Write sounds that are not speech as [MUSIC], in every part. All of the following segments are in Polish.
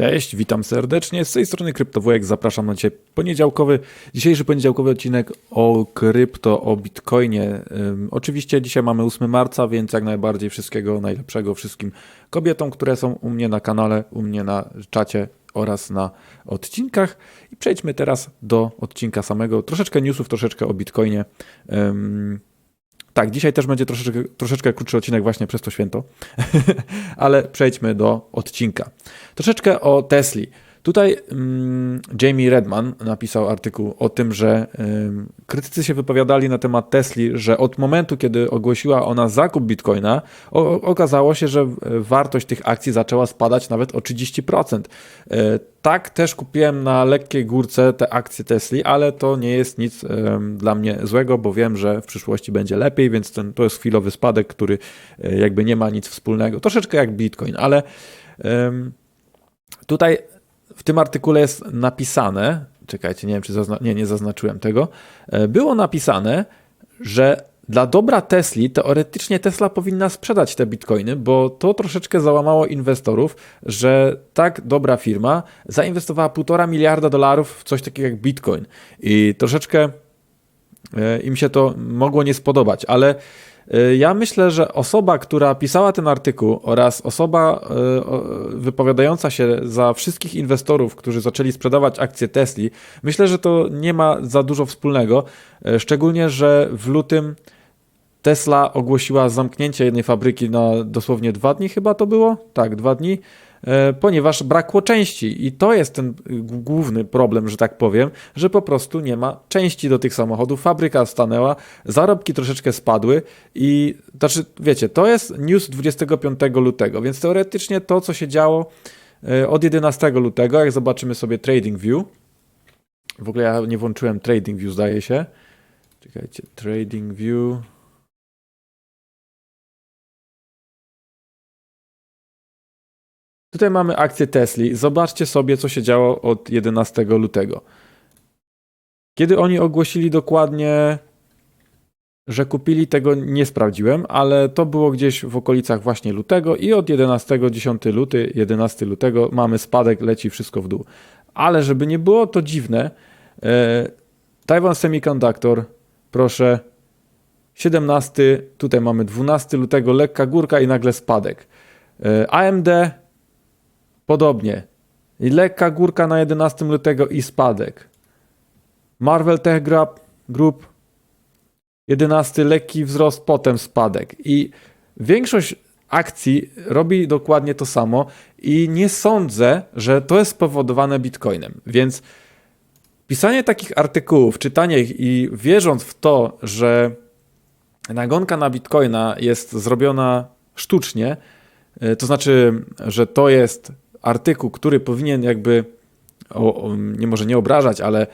Cześć, witam serdecznie. Z tej strony Kryptowojek zapraszam na dzisiaj poniedziałkowy, dzisiejszy poniedziałkowy odcinek o krypto, o bitcoinie. Oczywiście dzisiaj mamy 8 marca, więc jak najbardziej wszystkiego najlepszego wszystkim kobietom, które są u mnie na kanale, u mnie na czacie oraz na odcinkach. I przejdźmy teraz do odcinka samego. Troszeczkę newsów, troszeczkę o bitcoinie. Tak, dzisiaj też będzie troszeczkę, troszeczkę krótszy odcinek właśnie przez to święto, [LAUGHS] ale przejdźmy do odcinka. Troszeczkę o Tesli. Tutaj mm, Jamie Redman napisał artykuł o tym, że ym, krytycy się wypowiadali na temat Tesli, że od momentu, kiedy ogłosiła ona zakup bitcoina, o, okazało się, że wartość tych akcji zaczęła spadać nawet o 30%. E, tak, też kupiłem na lekkiej górce te akcje Tesli, ale to nie jest nic ym, dla mnie złego, bo wiem, że w przyszłości będzie lepiej, więc ten, to jest chwilowy spadek, który y, jakby nie ma nic wspólnego. Troszeczkę jak Bitcoin, ale tutaj w tym artykule jest napisane, czekajcie, nie wiem, czy zazna- nie, nie zaznaczyłem tego, e, było napisane, że dla dobra Tesli teoretycznie Tesla powinna sprzedać te bitcoiny, bo to troszeczkę załamało inwestorów, że tak dobra firma zainwestowała półtora miliarda dolarów w coś takiego jak bitcoin. I troszeczkę e, im się to mogło nie spodobać, ale ja myślę, że osoba, która pisała ten artykuł oraz osoba o- wypowiadająca się za wszystkich inwestorów, którzy zaczęli sprzedawać akcje Tesli, myślę, że to nie ma za dużo wspólnego, e, szczególnie, że w lutym Tesla ogłosiła zamknięcie jednej fabryki na dosłownie dwa dni, chyba to było? Tak, dwa dni, ponieważ brakło części. I to jest ten główny problem, że tak powiem, że po prostu nie ma części do tych samochodów. Fabryka stanęła, zarobki troszeczkę spadły i znaczy, wiecie, to jest news 25 lutego, więc teoretycznie to, co się działo e, od 11 lutego, jak zobaczymy sobie Trading View, w ogóle ja nie włączyłem Trading View, zdaje się. Czekajcie, Trading View. Tutaj mamy akcję Tesli. Zobaczcie sobie, co się działo od 11 lutego. Kiedy oni ogłosili dokładnie, że kupili, tego nie sprawdziłem, ale to było gdzieś w okolicach właśnie lutego i od 11, 10 luty, 11 lutego mamy spadek, leci wszystko w dół. Ale żeby nie było to dziwne, e, Taiwan Semiconductor, proszę, 17, tutaj mamy 12 lutego, lekka górka i nagle spadek. E, AMD Podobnie. I lekka górka na 11 lutego i spadek. Marvel Tech Group, Group 11 lekki wzrost, potem spadek. I większość akcji robi dokładnie to samo i nie sądzę, że to jest spowodowane Bitcoinem. Więc pisanie takich artykułów, czytanie ich i wierząc w to, że nagonka na Bitcoina jest zrobiona sztucznie, y, to znaczy, że to jest artykuł, który powinien jakby, o, o, nie może nie obrażać, ale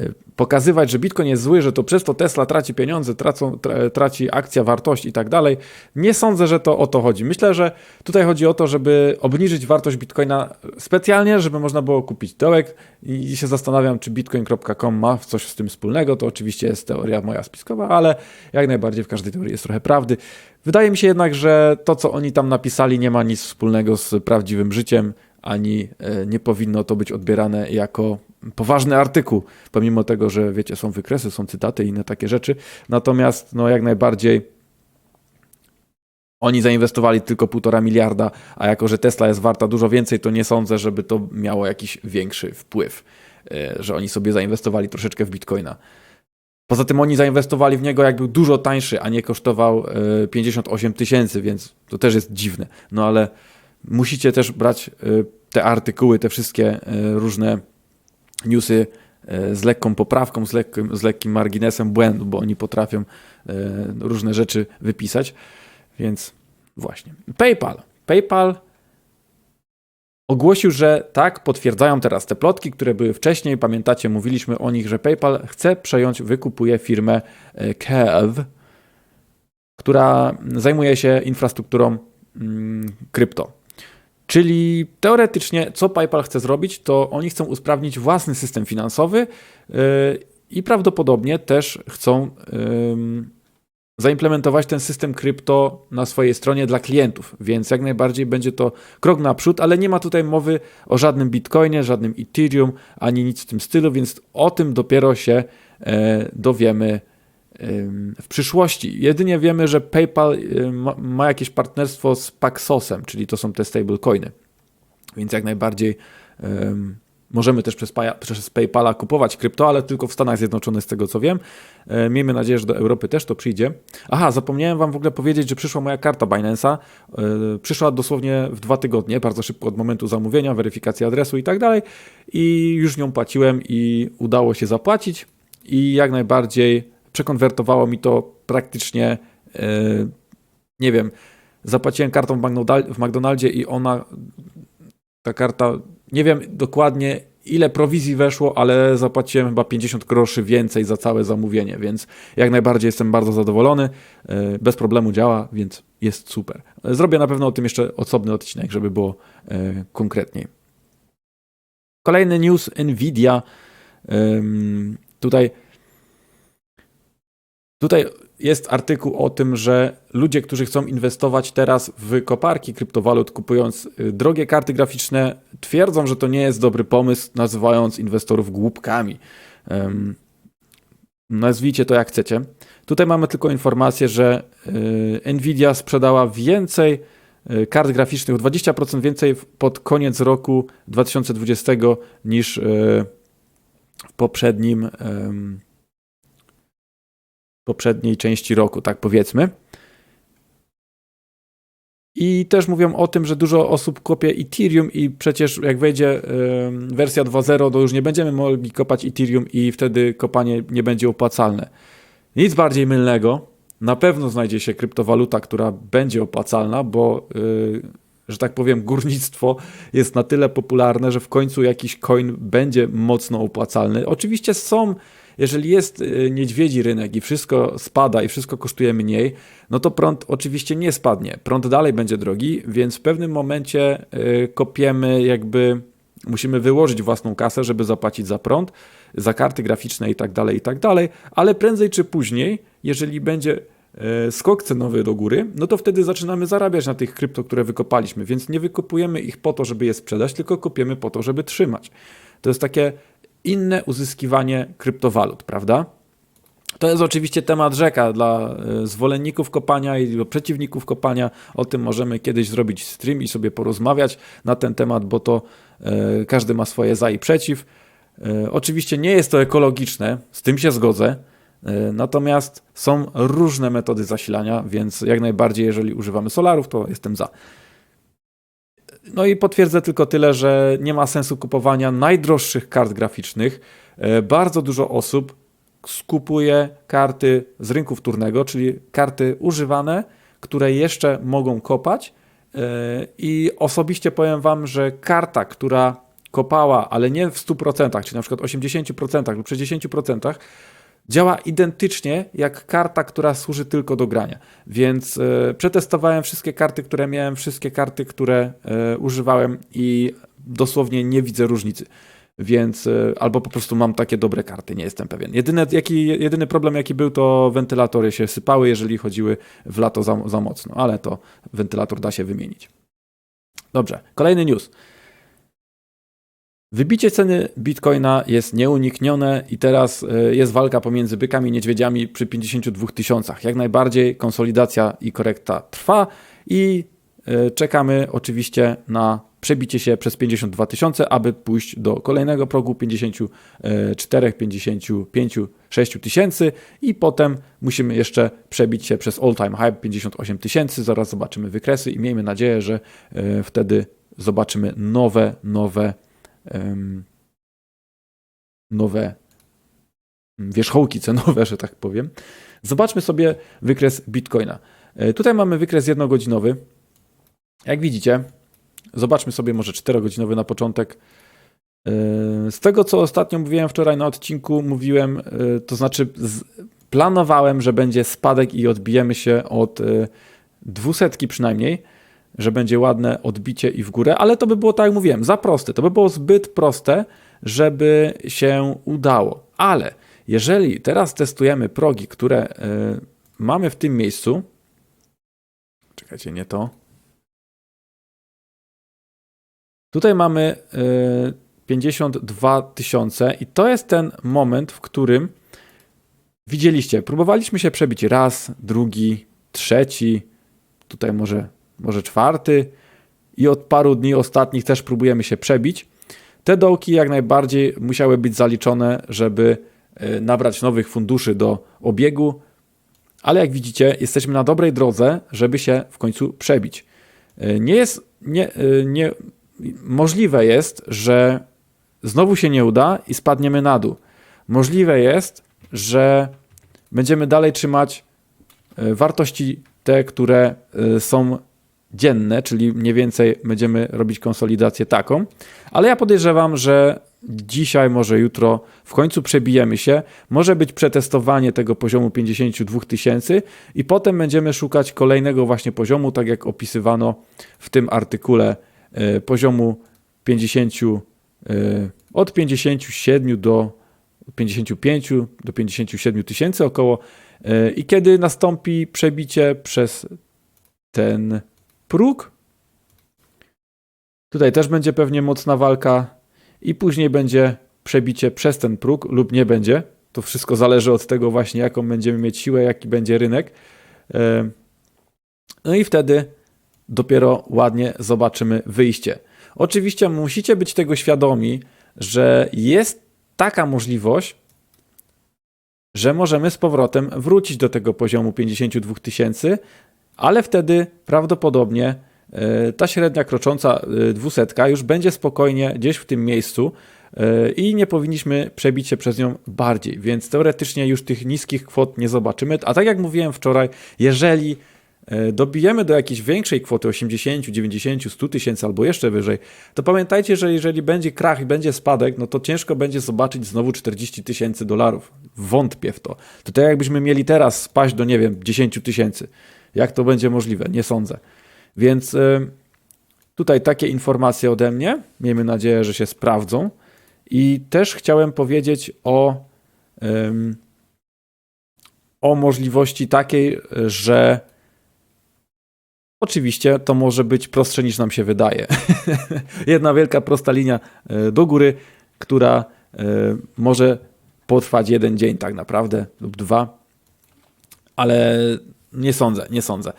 y, pokazywać, że Bitcoin jest zły, że to przez to Tesla traci pieniądze, tracą, tra, traci akcja wartość i tak dalej. Nie sądzę, że to o to chodzi. Myślę, że tutaj chodzi o to, żeby obniżyć wartość Bitcoina specjalnie, żeby można było kupić dołek i się zastanawiam, czy bitcoin.com ma coś z tym wspólnego. To oczywiście jest teoria moja spiskowa, ale jak najbardziej w każdej teorii jest trochę prawdy. Wydaje mi się jednak, że to, co oni tam napisali, nie ma nic wspólnego z prawdziwym życiem, ani e, nie powinno to być odbierane jako poważny artykuł, pomimo tego, że wiecie, są wykresy, są cytaty i inne takie rzeczy. Natomiast, no jak najbardziej oni zainwestowali tylko półtora miliarda, a jako, że Tesla jest warta dużo więcej, to nie sądzę, żeby to miało jakiś większy wpływ, e, że oni sobie zainwestowali troszeczkę w Bitcoina. Poza tym oni zainwestowali w niego, jak był dużo tańszy, a nie kosztował e, 58 tysięcy, więc to też jest dziwne. No ale musicie też brać y, te artykuły, te wszystkie y, różne newsy y, z lekką poprawką, z lekkim, z lekkim marginesem błędu, bo oni potrafią różne rzeczy wypisać. Więc właśnie. PayPal. PayPal ogłosił, że tak, potwierdzają teraz te plotki, które były wcześniej. Pamiętacie, mówiliśmy o nich, że PayPal chce przejąć, wykupuje firmę Kev, która zajmuje się infrastrukturą mm, krypto. Czyli teoretycznie, co PayPal chce zrobić, to oni chcą usprawnić własny system finansowy yy, i prawdopodobnie też chcą ym, zaimplementować ten system krypto na swojej stronie dla klientów, więc jak najbardziej będzie to krok naprzód, ale nie ma tutaj mowy o żadnym Bitcoinie, żadnym Ethereum, ani nic w tym stylu, więc o tym dopiero się e, dowiemy w przyszłości. Jedynie wiemy, że PayPal ma, ma jakieś partnerstwo z Paxosem, czyli to są te stablecoiny. Więc jak najbardziej możemy też przez, przez, PayPala kupować krypto, ale tylko w Stanach Zjednoczonych, z tego co wiem. E, miejmy nadzieję, że do Europy też to przyjdzie. Aha, zapomniałem Wam w ogóle powiedzieć, że przyszła moja karta Binance'a. E, przyszła dosłownie w dwa tygodnie, bardzo szybko od momentu zamówienia, weryfikacji adresu i tak dalej. I już nią płaciłem i udało się zapłacić. I jak najbardziej przekonwertowało mi to praktycznie, e, nie wiem, zapłaciłem kartą w McDonaldzie i ona, ta karta, nie wiem dokładnie ile prowizji weszło, ale zapłaciłem chyba 50 groszy więcej za całe zamówienie, więc jak najbardziej jestem bardzo zadowolony. E, bez problemu działa, więc jest super. Zrobię na pewno o tym jeszcze osobny odcinek, żeby było e, konkretniej. Kolejny news Nvidia. Tutaj Tutaj jest artykuł o tym, że ludzie, którzy chcą inwestować teraz w koparki kryptowalut, kupując y, drogie karty graficzne, twierdzą, że to nie jest dobry pomysł, nazywając inwestorów głupkami. Um, nazwijcie to jak chcecie. Tutaj mamy tylko informację, że y, Nvidia sprzedała więcej y, kart graficznych, 20% więcej pod koniec roku 2020 niż w poprzednim poprzedniej części roku, tak powiedzmy. I też mówią o tym, że dużo osób kopie Ethereum i przecież jak wejdzie wersja 2.0, to już nie będziemy mogli kopać Ethereum i wtedy kopanie nie będzie opłacalne. Nic bardziej mylnego. Na pewno znajdzie się kryptowaluta, która będzie opłacalna, bo yy, że tak powiem, górnictwo jest na tyle popularne, że w końcu jakiś coin będzie mocno opłacalny. Oczywiście są jeżeli jest y, niedźwiedzi rynek i wszystko spada i wszystko kosztuje mniej, no to prąd oczywiście nie spadnie. Prąd dalej będzie drogi, więc w pewnym momencie y, kopiemy jakby musimy wyłożyć własną kasę, żeby zapłacić za prąd, za karty graficzne i tak dalej, i tak dalej, ale prędzej czy później, jeżeli będzie y, skok cenowy do góry, no to wtedy zaczynamy zarabiać na tych krypto, które wykopaliśmy, więc nie wykopujemy ich po to, żeby je sprzedać, tylko kopiemy po to, żeby trzymać. To jest takie inne uzyskiwanie kryptowalut, prawda? To jest oczywiście temat rzeka dla e, zwolenników kopania i przeciwników kopania. O tym możemy kiedyś zrobić stream i sobie porozmawiać na ten temat, bo to e, każdy ma swoje za i przeciw. E, oczywiście nie jest to ekologiczne, z tym się zgodzę. Natomiast są różne metody zasilania, więc jak najbardziej, jeżeli używamy solarów, to jestem za. No i potwierdzę tylko tyle, że nie ma sensu kupowania najdroższych kart graficznych. E, bardzo dużo osób skupuje karty z rynku wtórnego, czyli karty używane, które jeszcze mogą kopać. E, I osobiście powiem Wam, że karta, która kopała, ale nie w 100%, czyli na przykład 80% lub 60%, działa identycznie jak karta, która służy tylko do grania. Więc e, przetestowałem wszystkie karty, które miałem, wszystkie karty, które e, używałem i dosłownie nie widzę różnicy. Więc e, albo po prostu mam takie dobre karty, nie jestem pewien. Jedyny, jaki, jedyny problem, jaki był, to wentylatory się sypały, jeżeli chodziły w lato za, za mocno, ale to wentylator da się wymienić. Dobrze, kolejny news. Wybicie ceny bitcoina jest nieuniknione i teraz e, jest walka pomiędzy bykami i niedźwiedziami przy 52 tysiącach. Jak najbardziej konsolidacja i korekta trwa i e, czekamy oczywiście na przebicie się przez 52 tysiące, aby pójść do kolejnego progu 54, 55, 6 tysięcy i potem musimy jeszcze przebić się przez all time high 58 tysięcy. Zaraz zobaczymy wykresy i miejmy nadzieję, że e, wtedy zobaczymy nowe, nowe nowe wierzchołki cenowe, [LAUGHS] że tak powiem. Zobaczmy sobie wykres Bitcoina. E, tutaj mamy wykres jednogodzinowy. Jak widzicie, zobaczmy sobie może 4-godzinowy na początek. E, z tego, co ostatnio mówiłem wczoraj na odcinku, mówiłem, e, to znaczy planowałem, że będzie spadek i odbijemy się od dwusetki przynajmniej że będzie ładne odbicie i w górę, ale to by było, tak jak mówiłem, za proste. To by było zbyt proste, żeby się udało. Ale jeżeli teraz testujemy progi, które e, mamy w tym miejscu. Czekajcie, nie to. Tutaj mamy y, 52 tysiące i to jest ten moment, w którym widzieliście, próbowaliśmy się przebić raz, drugi, trzeci, tutaj może, może czwarty i od paru dni ostatnich też próbujemy się przebić. Te dołki jak najbardziej musiały być zaliczone, żeby y, nabrać nowych funduszy do obiegu, ale jak widzicie, jesteśmy na dobrej drodze, żeby się w końcu przebić. Y, Nie jest, nie, y, nie, możliwe jest, że znowu się nie uda i spadniemy na dół. Możliwe jest, że będziemy dalej trzymać e, wartości te, które e, są dzienne, czyli mniej więcej będziemy robić konsolidację taką, ale ja podejrzewam, że dzisiaj, może jutro w końcu przebijemy się, może być przetestowanie tego poziomu 52 tysięcy i potem będziemy szukać kolejnego właśnie poziomu, tak jak opisywano w tym artykule, e, poziomu 50 Y, od 57 do 55 do 57 tysięcy około. Y, I kiedy nastąpi przebicie przez ten próg, tutaj też będzie pewnie mocna walka, i później będzie przebicie przez ten próg, lub nie będzie. To wszystko zależy od tego, właśnie, jaką będziemy mieć siłę, jaki będzie rynek. No i wtedy dopiero ładnie zobaczymy wyjście. Oczywiście musicie być tego świadomi, że jest taka możliwość, że możemy z powrotem wrócić do tego poziomu 52 tysięcy, ale wtedy prawdopodobnie e, ta średnia krocząca e, dwusetka już będzie spokojnie gdzieś w tym miejscu e, i nie powinniśmy przebić się przez nią bardziej, więc teoretycznie już tych niskich kwot nie zobaczymy. A tak jak mówiłem wczoraj, jeżeli dobijemy do jakiejś większej kwoty 80, 90, 100 tysięcy albo jeszcze wyżej, to pamiętajcie, że jeżeli będzie krach i będzie spadek, no to ciężko będzie zobaczyć znowu 40 tysięcy dolarów. Wątpię w to. To tak jakbyśmy mieli teraz spaść do, nie wiem, 10 tysięcy. Jak to będzie możliwe? Nie sądzę. Więc e, tutaj takie informacje ode mnie. Miejmy nadzieję, że się sprawdzą. I też chciałem powiedzieć o, o możliwości takiej, że Oczywiście to może być prostsze niż nam się wydaje. [LAUGHS] Jedna wielka prosta linia e, do góry, która e, może potrwać jeden dzień tak naprawdę lub dwa, ale nie sądzę, nie sądzę.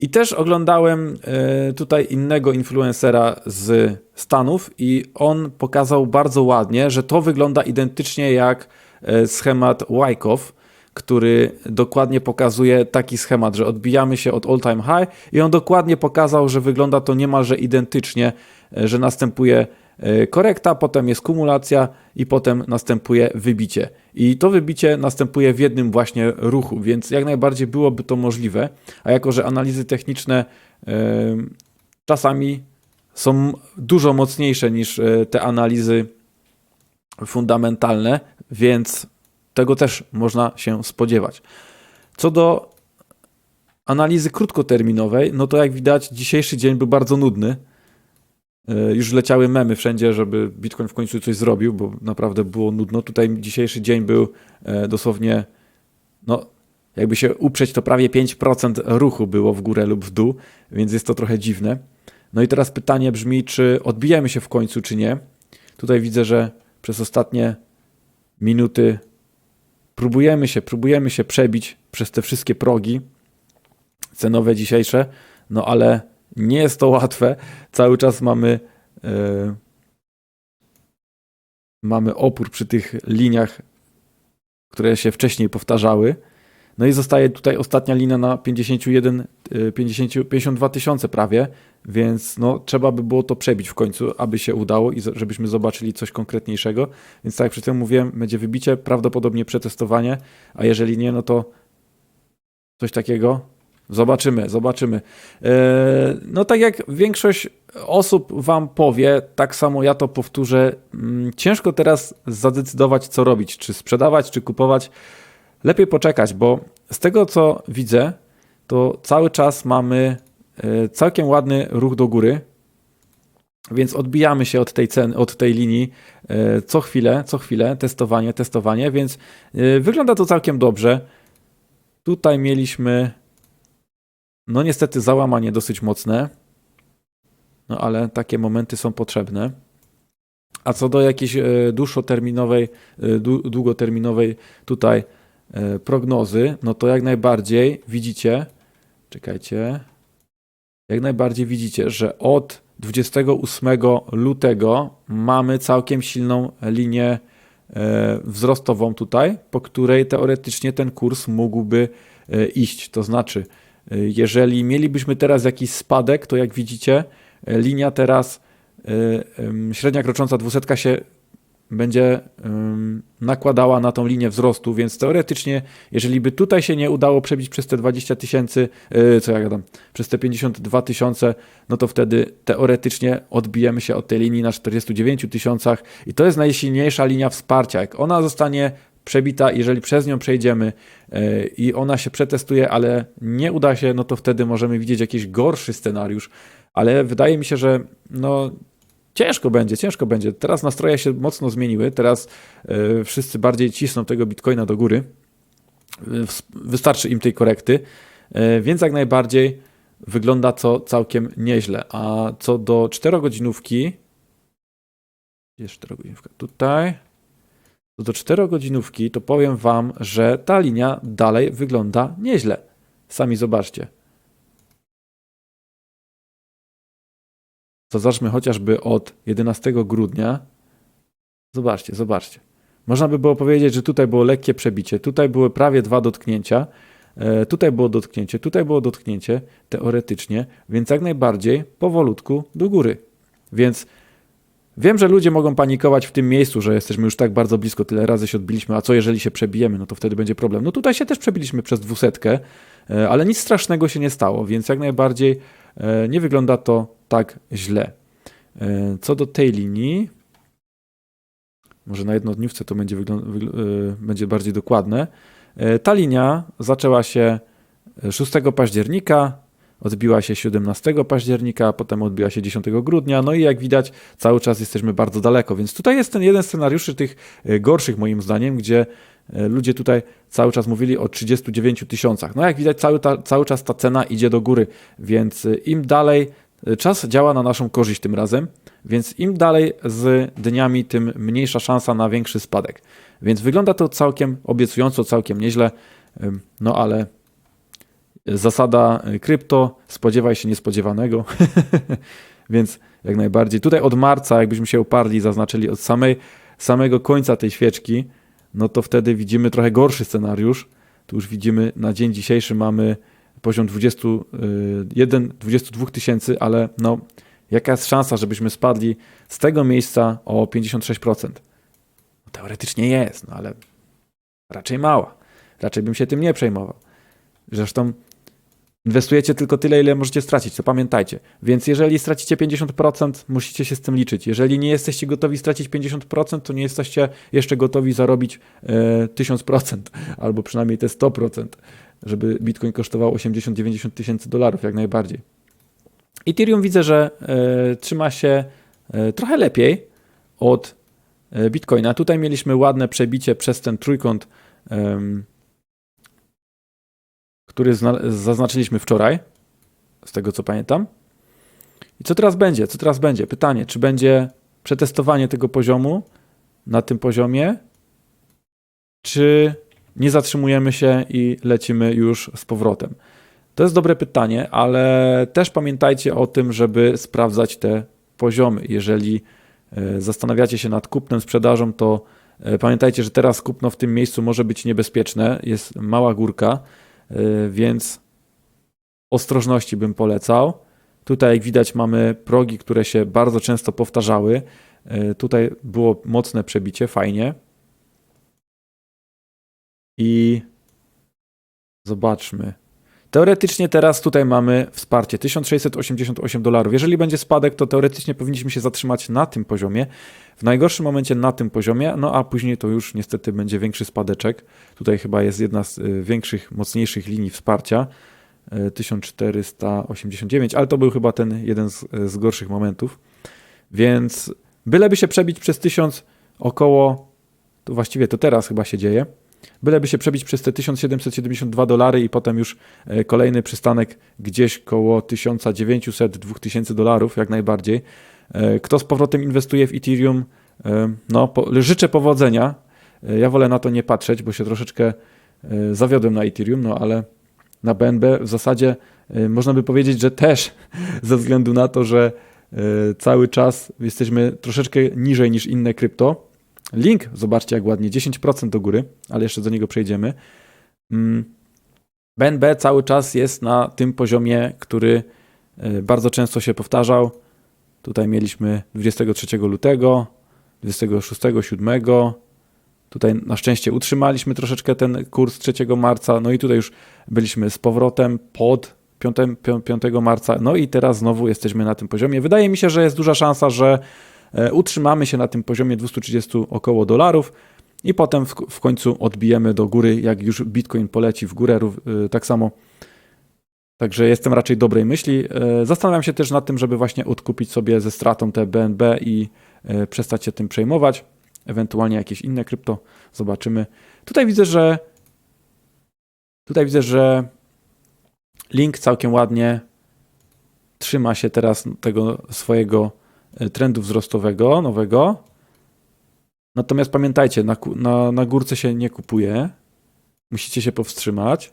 I też oglądałem e, tutaj innego influencera z Stanów i on pokazał bardzo ładnie, że to wygląda identycznie jak schemat Wyckoff, który dokładnie pokazuje taki schemat, że odbijamy się od all time high i on dokładnie pokazał, że wygląda to niemalże identycznie, e, że następuje e, korekta, potem jest kumulacja i potem następuje wybicie. I to wybicie następuje w jednym właśnie ruchu, więc jak najbardziej byłoby to możliwe, a jako, że analizy techniczne yy, czasami są dużo mocniejsze niż te analizy fundamentalne, więc tego też można się spodziewać. Co do analizy krótkoterminowej, no to jak widać, dzisiejszy dzień był bardzo nudny. E, już leciały memy wszędzie, żeby Bitcoin w końcu coś zrobił, bo naprawdę było nudno. Tutaj dzisiejszy dzień był e, dosłownie, no jakby się uprzeć, to prawie 5% ruchu było w górę lub w dół, więc jest to trochę dziwne. No i teraz pytanie brzmi, czy odbijemy się w końcu, czy nie. Tutaj widzę, że przez ostatnie minuty próbujemy się, próbujemy się przebić przez te wszystkie progi cenowe dzisiejsze, no ale nie jest to łatwe. Cały czas mamy yy, mamy opór przy tych liniach, które się wcześniej powtarzały. No i zostaje tutaj ostatnia linia na 51, 50, 52 tysiące prawie, więc no, trzeba by było to przebić w końcu, aby się udało i żebyśmy zobaczyli coś konkretniejszego. Więc tak jak przed chwilą mówiłem, będzie wybicie, prawdopodobnie przetestowanie, a jeżeli nie, no to coś takiego Zobaczymy, zobaczymy. E, no tak jak większość osób wam powie, tak samo ja to powtórzę. Mm, ciężko teraz zadecydować, co robić, czy sprzedawać, czy kupować lepiej poczekać, bo z tego co widzę, to cały czas mamy e, całkiem ładny ruch do góry, więc odbijamy się od tej ceny, od tej linii e, co chwilę, co chwilę, testowanie, testowanie, więc wygląda to całkiem dobrze. Tutaj mieliśmy, no niestety, załamanie dosyć mocne. No ale takie momenty są potrzebne. A co do jakiejś e, dłuższoterminowej, e, dłu- długoterminowej tutaj e, prognozy, no to jak najbardziej widzicie, czekajcie, jak najbardziej widzicie, że od 28 lutego mamy całkiem silną linię wzrostową tutaj, po której teoretycznie ten kurs mógłby iść. To znaczy, jeżeli mielibyśmy teraz jakiś spadek, to jak widzicie, linia teraz, em, średnia krocząca dwusetka się będzie nakładała na tą linię wzrostu, więc teoretycznie, jeżeli by tutaj się nie udało przebić przez te 20 tysięcy, e, co ja gadam, przez te 52 tysiące, no to wtedy teoretycznie odbijemy się od tej linii na 49 tysiącach i to jest najsilniejsza linia wsparcia. Jak ona zostanie przebita, jeżeli przez nią przejdziemy e, i ona się przetestuje, ale nie uda się, no to wtedy możemy widzieć jakiś gorszy scenariusz, ale wydaje mi się, że no ciężko będzie, ciężko będzie. Teraz nastroje się mocno zmieniły, teraz e, wszyscy bardziej cisną tego bitcoina do góry. E, Wystarczy im tej korekty, więc jak najbardziej wygląda to całkiem nieźle. A co do 4-godzinówki, gdzie jest 4-godzinówka? Tutaj. Do 4-godzinówki, to powiem Wam, że ta linia dalej wygląda nieźle. Sami zobaczcie. To zacznijmy chociażby od 11 grudnia. Zobaczcie, zobaczcie. Można by było powiedzieć, że tutaj było lekkie przebicie, tutaj były prawie dwa dotknięcia, e, tutaj było dotknięcie, tutaj było dotknięcie, teoretycznie, więc jak najbardziej powolutku do góry. Więc wiem, że ludzie mogą panikować w tym miejscu, że jesteśmy już tak bardzo blisko, tyle razy się odbiliśmy, a co jeżeli się przebijemy, no to wtedy będzie problem. No tutaj się też przebiliśmy przez dwusetkę, e, ale nic strasznego się nie stało, więc jak najbardziej e, nie wygląda to tak źle. E, Co do tej linii, może na jednodniówce to będzie, będzie bardziej dokładne. Ta linia zaczęła się 6 października, odbiła się 17 października, potem odbiła się 10 grudnia, no i jak widać cały czas jesteśmy bardzo daleko, więc tutaj jest ten jeden scenariuszy tych e, gorszych moim zdaniem, gdzie e, ludzie tutaj cały czas mówili o 39 tysiącach. No jak widać cały, ta, cały czas ta cena idzie do góry, więc e, im dalej czas działa na naszą korzyść tym razem, więc im dalej z dniami, tym mniejsza szansa na większy spadek. Więc wygląda to całkiem obiecująco, całkiem nieźle, no ale zasada y, krypto, spodziewaj się niespodziewanego, [LAUGHS] więc jak najbardziej. Tutaj od marca, jakbyśmy się uparli, zaznaczyli od samej, samego końca tej świeczki, no to wtedy widzimy trochę gorszy scenariusz. Tu już widzimy na dzień dzisiejszy mamy poziom 21, 22 tysięcy, ale no jaka jest szansa, żebyśmy spadli z tego miejsca o 56%? No, teoretycznie jest, no ale raczej mała. Raczej bym się tym nie przejmował. Zresztą inwestujecie tylko tyle, ile możecie stracić, to pamiętajcie. Więc jeżeli stracicie 50%, musicie się z tym liczyć. Jeżeli nie jesteście gotowi stracić 50%, to nie jesteście jeszcze gotowi zarobić e, 1000%, [LAUGHS] albo przynajmniej te 100%, żeby Bitcoin kosztował 80-90 tysięcy dolarów, jak najbardziej. Ethereum widzę, że e, trzyma się e, trochę lepiej od e, Bitcoina. Tutaj mieliśmy ładne przebicie przez ten trójkąt, em, który zna- zaznaczyliśmy wczoraj, z tego co pamiętam. I co teraz będzie? Co teraz będzie? Pytanie, czy będzie przetestowanie tego poziomu na tym poziomie, czy nie zatrzymujemy się i lecimy już z powrotem? To jest dobre pytanie, ale też pamiętajcie o tym, żeby sprawdzać te poziomy. Jeżeli e, zastanawiacie się nad kupnem, sprzedażą, to e, pamiętajcie, że teraz kupno w tym miejscu może być niebezpieczne. Jest mała górka, więc ostrożności bym polecał. Tutaj, jak widać, mamy progi, które się bardzo często powtarzały. E, Tutaj było mocne przebicie, fajnie. I zobaczmy. Teoretycznie teraz tutaj mamy wsparcie 1688 dolarów. Jeżeli będzie spadek, to teoretycznie powinniśmy się zatrzymać na tym poziomie. W najgorszym momencie na tym poziomie, no a później to już niestety będzie większy spadeczek. Tutaj chyba jest jedna z y, większych, mocniejszych linii wsparcia. y, 1489, ale to był chyba ten jeden z, z gorszych momentów. Więc byleby się przebić przez 1000 około, to właściwie to teraz chyba się dzieje, Byleby się przebić przez te 1772 dolary i potem już e, kolejny przystanek gdzieś koło 1900-2000 dolarów, jak najbardziej. E, Kto z powrotem inwestuje w Ethereum, e, no życzę powodzenia. Ja wolę na to nie patrzeć, bo się troszeczkę zawiodłem na Ethereum, no ale na BNB w zasadzie można by powiedzieć, że też [LAUGHS] ze względu na to, że cały czas jesteśmy troszeczkę niżej niż inne krypto. Link, zobaczcie jak ładnie, 10% do góry, ale jeszcze do niego przejdziemy. Mm, BNB cały czas jest na tym poziomie, który e, bardzo często się powtarzał. Tutaj mieliśmy 23 lutego, 26, 7. Tutaj na szczęście utrzymaliśmy troszeczkę ten kurs 3 marca, no i tutaj już byliśmy z powrotem pod 5, 5 marca, no i teraz znowu jesteśmy na tym poziomie. Wydaje mi się, że jest duża szansa, że utrzymamy się na tym poziomie 230 około dolarów i potem w, w końcu odbijemy do góry, jak już Bitcoin poleci w górę, e, tak samo. Także jestem raczej dobrej myśli. E, Zastanawiam się też nad tym, żeby właśnie odkupić sobie ze stratą te BNB i e, przestać się tym przejmować. Ewentualnie jakieś inne krypto. Zobaczymy. Tutaj widzę, że tutaj widzę, że link całkiem ładnie trzyma się teraz tego swojego e, trendu wzrostowego, nowego. Natomiast pamiętajcie, na, na, na górce się nie kupuje. Musicie się powstrzymać,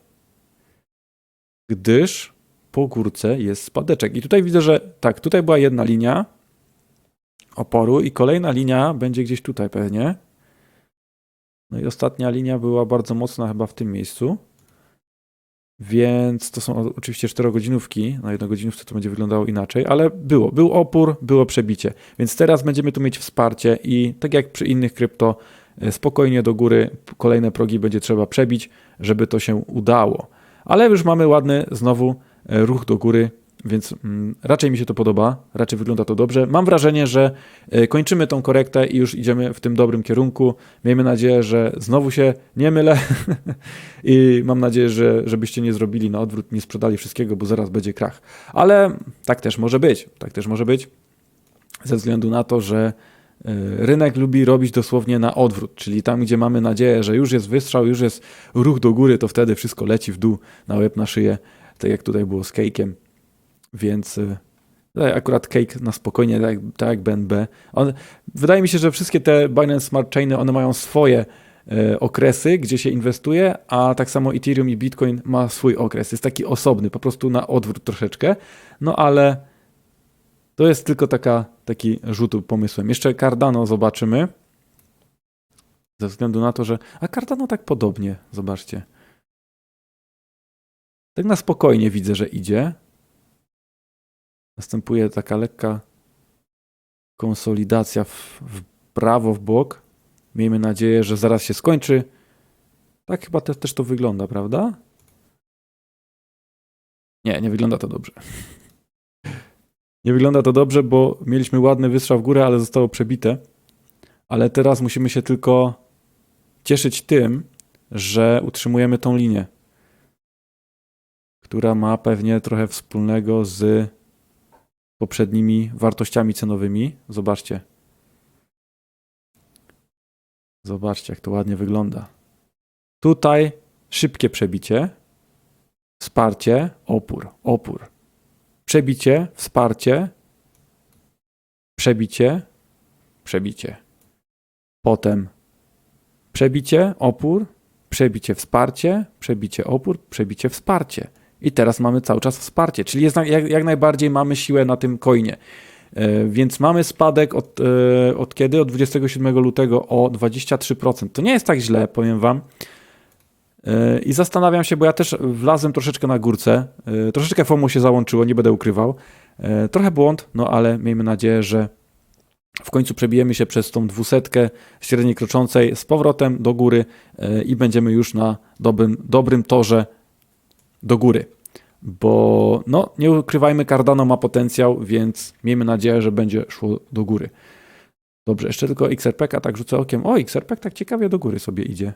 gdyż po górce jest spadeczek. I tutaj widzę, że tak, tutaj była jedna linia oporu i kolejna linia będzie gdzieś tutaj pewnie. No i ostatnia linia była bardzo mocna chyba w tym miejscu. Więc to są oczywiście 4 godzinówki. Na jednogodzinówce to będzie wyglądało inaczej, ale było. Był opór, było przebicie. Więc teraz będziemy tu mieć wsparcie i tak jak przy innych krypto, e, spokojnie do góry kolejne progi będzie trzeba przebić, żeby to się udało. Ale już mamy ładny znowu e, ruch do góry, więc mm, raczej mi się to podoba, raczej wygląda to dobrze. Mam wrażenie, że e, kończymy tą korektę i już idziemy w tym dobrym kierunku. Miejmy nadzieję, że znowu się nie mylę [LAUGHS] i mam nadzieję, że żebyście nie zrobili na odwrót, nie sprzedali wszystkiego, bo zaraz będzie krach. Ale tak też może być, tak też może być, ze względu na to, że e, rynek lubi robić dosłownie na odwrót, czyli tam, gdzie mamy nadzieję, że już jest wystrzał, już jest ruch do góry, to wtedy wszystko leci w dół, na łeb, na szyję, tak jak tutaj było z cake'iem. Więc y, akurat cake na spokojnie, tak, tak jak BNB. On, wydaje mi się, że wszystkie te Binance Smart Chainy, one mają swoje e, okresy, gdzie się inwestuje, a tak samo Ethereum i Bitcoin ma swój okres. Jest taki osobny, po prostu na odwrót troszeczkę. No ale to jest tylko taka, taki rzut pomysłem. Jeszcze Cardano zobaczymy. Ze względu na to, że. A Cardano tak podobnie, zobaczcie. Tak na spokojnie widzę, że idzie. Następuje taka lekka konsolidacja w, w prawo, w bok. Miejmy nadzieję, że zaraz się skończy. Tak chyba te, też to wygląda, prawda? Nie, nie wygląda to dobrze. Nie wygląda to dobrze, bo mieliśmy ładny wystrzał w górę, ale zostało przebite. Ale teraz musimy się tylko cieszyć tym, że utrzymujemy tą linię, która ma pewnie trochę wspólnego z poprzednimi wartościami cenowymi. Zobaczcie. Zobaczcie, jak to ładnie wygląda. Tutaj szybkie przebicie, wsparcie, opór, opór. Przebicie, wsparcie, przebicie, przebicie. Potem przebicie, opór, przebicie, wsparcie, przebicie, opór, przebicie, wsparcie. I teraz mamy cały czas wsparcie, czyli jest, jak, jak najbardziej mamy siłę na tym coinie. E, Więc mamy spadek od, e, od kiedy? Od 27 lutego o 23%. To nie jest tak źle, powiem Wam. E, I zastanawiam się, bo ja też wlazłem troszeczkę na górce. Troszeczkę FOMO się załączyło, nie będę ukrywał. Trochę błąd, no ale miejmy nadzieję, że w końcu przebijemy się przez tą dwusetkę średniej kroczącej z powrotem do góry i będziemy już na dobrym, dobrym torze do góry. Bo no, nie ukrywajmy, Cardano ma potencjał, więc miejmy nadzieję, że będzie szło do góry. Dobrze, jeszcze tylko XRP, tak rzucę okiem. O, XRP tak ciekawie do góry sobie idzie.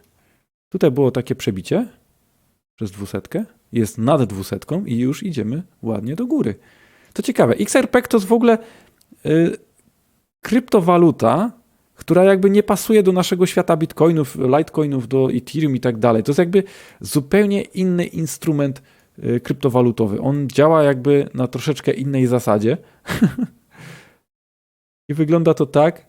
Tutaj było takie przebicie przez dwusetkę, jest nad dwusetką i już idziemy ładnie do góry. To ciekawe. XRP to jest w ogóle y, kryptowaluta, która jakby nie pasuje do naszego świata bitcoinów, litecoinów, do Ethereum i tak dalej. To jest jakby zupełnie inny instrument y, kryptowalutowy. On działa jakby na troszeczkę innej zasadzie. [LAUGHS] I wygląda to tak,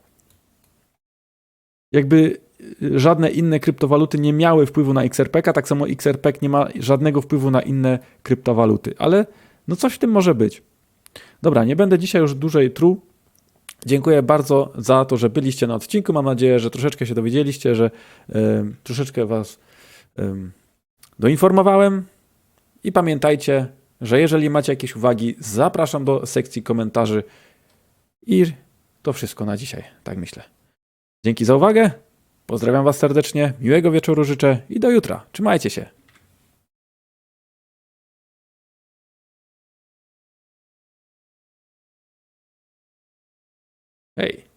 jakby y, żadne inne kryptowaluty nie miały wpływu na XRP, tak samo XRP nie ma żadnego wpływu na inne kryptowaluty. Ale no coś w tym może być. Dobra, nie będę dzisiaj już dłużej truł. Dziękuję bardzo za to, że byliście na odcinku. Mam nadzieję, że troszeczkę się dowiedzieliście, że em, troszeczkę Was em, doinformowałem. I pamiętajcie, że jeżeli macie jakieś uwagi, zapraszam do sekcji komentarzy. I to wszystko na dzisiaj, tak myślę. Dzięki za uwagę. Pozdrawiam Was serdecznie. Miłego wieczoru życzę i do jutra. Trzymajcie się. Hey.